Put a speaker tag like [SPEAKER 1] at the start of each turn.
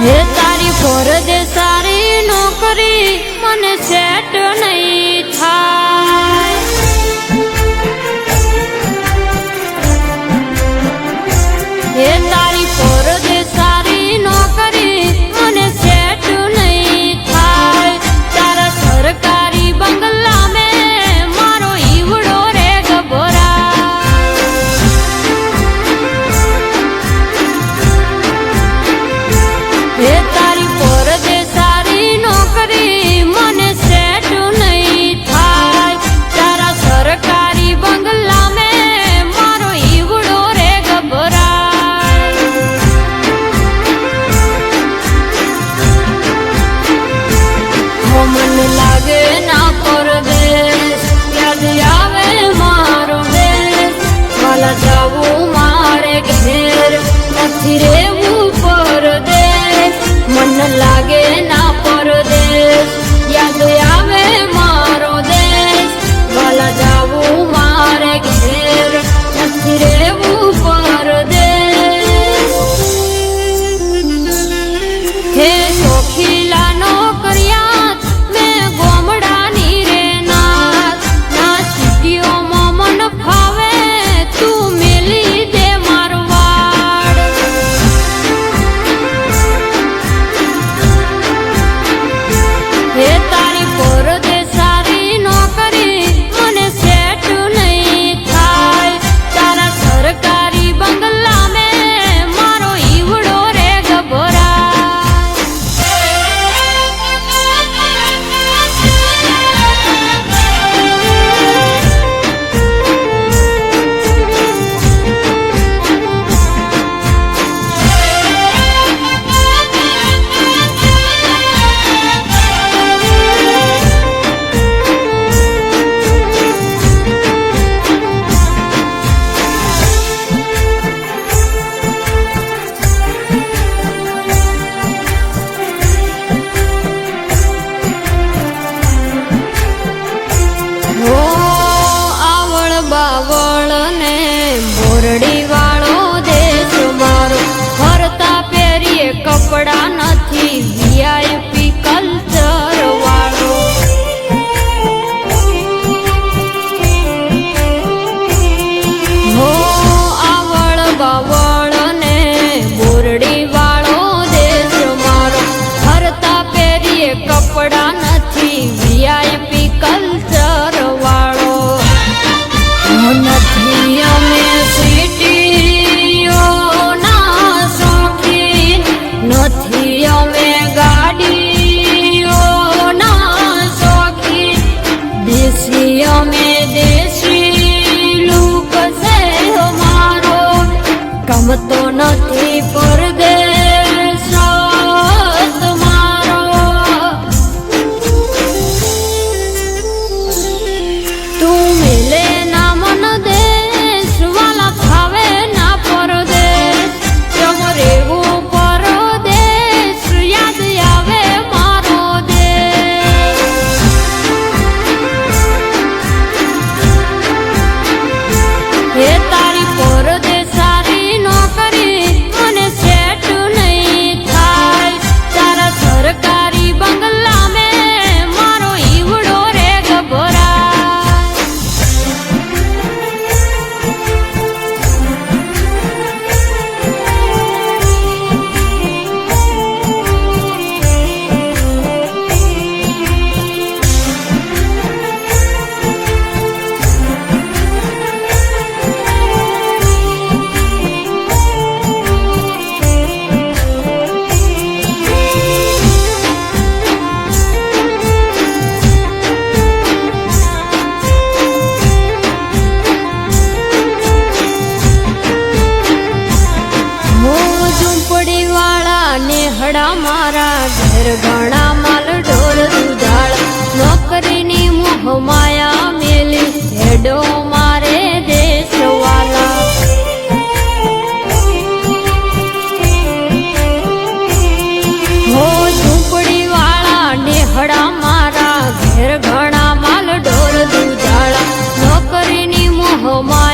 [SPEAKER 1] હે તારી ફોર સારી નોકરી મને સેટ નહીં. અમે ગાડીઓ ના શોખી. દેશી અમે દેશી લુક છે મારો. ગમતો નથી મારા ઘર ઘણા માલ ઢોળ દુધાળ. નોકરીની મોહ માયા મેલી, હેડો મારે દેશવાલા. હો ઝૂંપડી વાળા નેહડા મારા ઘેર ઘણા માલ ઢોળ દુધાળ. નોકરીની મોહ માયા